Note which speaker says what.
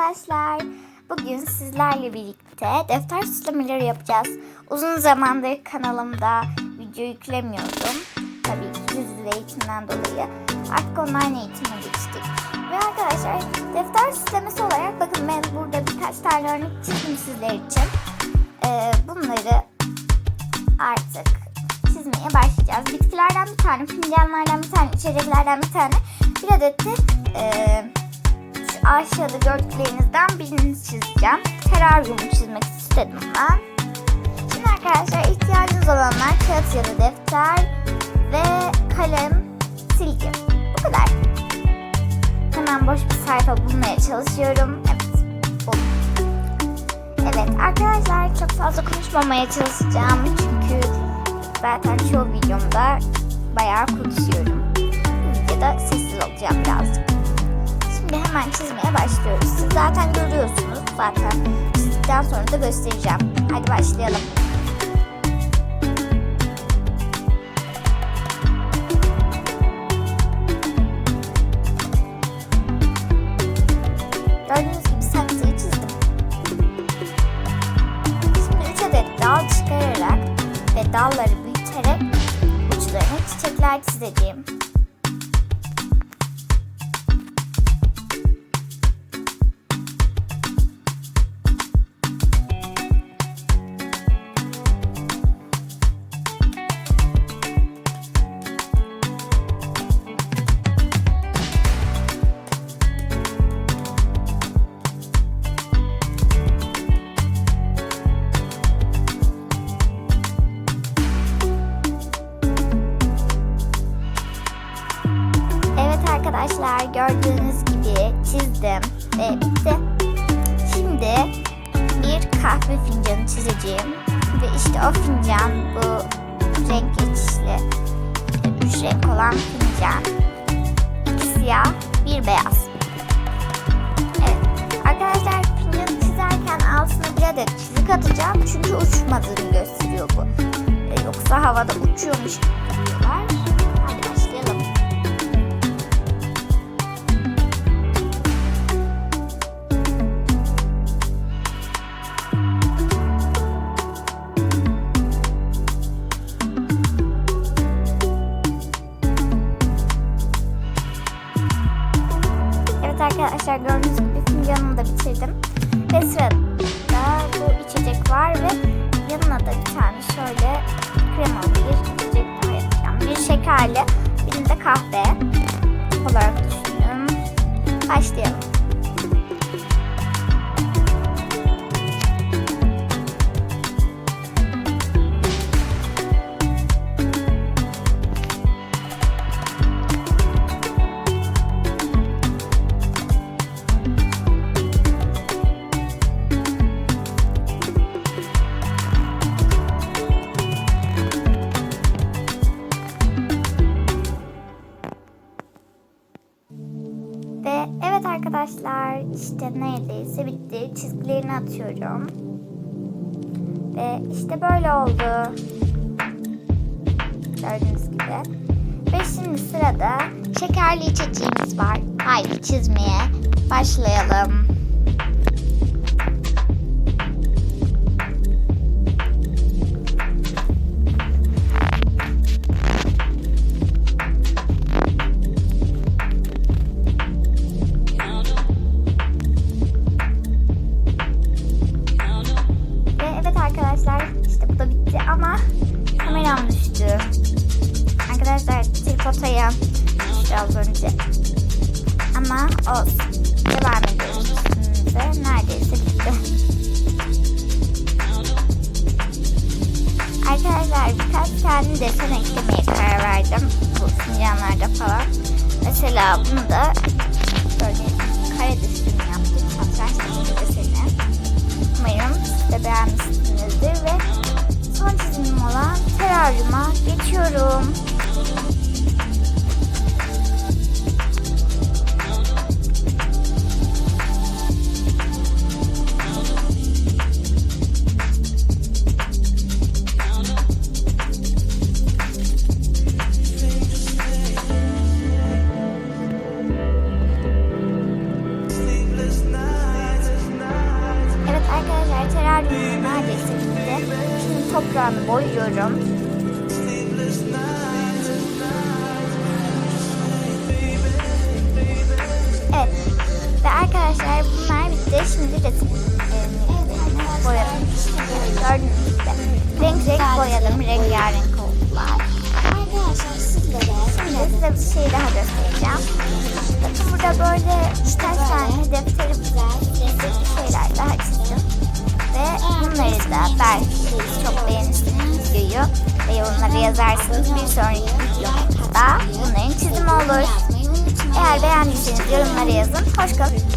Speaker 1: arkadaşlar. Bugün sizlerle birlikte defter süslemeleri yapacağız. Uzun zamandır kanalımda video yüklemiyordum. Tabii ki yüze eğitimden dolayı. Artık online eğitime geçtik. Ve arkadaşlar defter süslemesi olarak bakın ben burada birkaç tane örnek çizdim sizler için. Ee, bunları artık çizmeye başlayacağız. Bitkilerden bir tane, fincanlardan bir tane, içeceklerden bir tane, bir adet de şu aşağıda gördüklerinizden birini çizeceğim. Teraryumu çizmek istedim ben. Şimdi arkadaşlar ihtiyacınız olanlar kağıt ya da defter ve kalem, silgi. Bu kadar. Hemen boş bir sayfa bulmaya çalışıyorum. Evet, buldum. Evet arkadaşlar çok fazla konuşmamaya çalışacağım çünkü zaten çoğu videomda bayağı konuşuyorum. Ya da sessiz olacağım birazcık. Şimdi hemen çizmeye başlıyoruz. Siz zaten görüyorsunuz. Zaten çizdikten sonra da göstereceğim. Hadi başlayalım. Gördüğünüz gibi saksıyı çizdim. Şimdi 3 adet dal çıkararak ve dalları büyüterek uçlarına çiçekler çizeceğim. Çizdim ve bitti. Şimdi bir kahve fincanı çizeceğim. Ve işte o fincan bu renk geçişli üç renk olan fincan. İki siyah, bir beyaz. Evet arkadaşlar fincanı çizerken altına bir adet çizik atacağım. Çünkü uçmadığını gösteriyor bu. Yoksa havada uçuyormuş gibi diyorlar. Evet arkadaşlar gördüğünüz gibi fincanımı da bitirdim. Ve sırada bu içecek var ve yanına da bir tane şöyle kremalı bir içecek daha yapacağım. Bir şekerli, bir de kahve olarak düşünüyorum. Başlayalım. Arkadaşlar işte neredeyse bitti. Çizgilerini atıyorum. Ve işte böyle oldu. Gördüğünüz gibi. Ve şimdi sırada şekerli içeceğimiz var. Haydi çizmeye başlayalım. Az önce. Ama olsun. Devam ediyoruz üstümüze. Neredeyse bitti. Arkadaşlar birkaç tane desen eklemeye karar verdim. Bu fincanlarda falan. Mesela bunu da böyle kare akvaryumum neredeyse bitti. Şimdi toprağını boyuyorum. Evet. Ve arkadaşlar bunlar bitti. Şimdi resimlerini boyadım. Gördüğünüz gibi. Renk renk boyadım. Rengarenk oldular. Belki çok beğenirsiniz videoyu ve yorumlara yazarsınız. Bir sonraki videomuzda bunların çizimi olur. Eğer beğendiyseniz yorumlara yazın. Hoş kalın.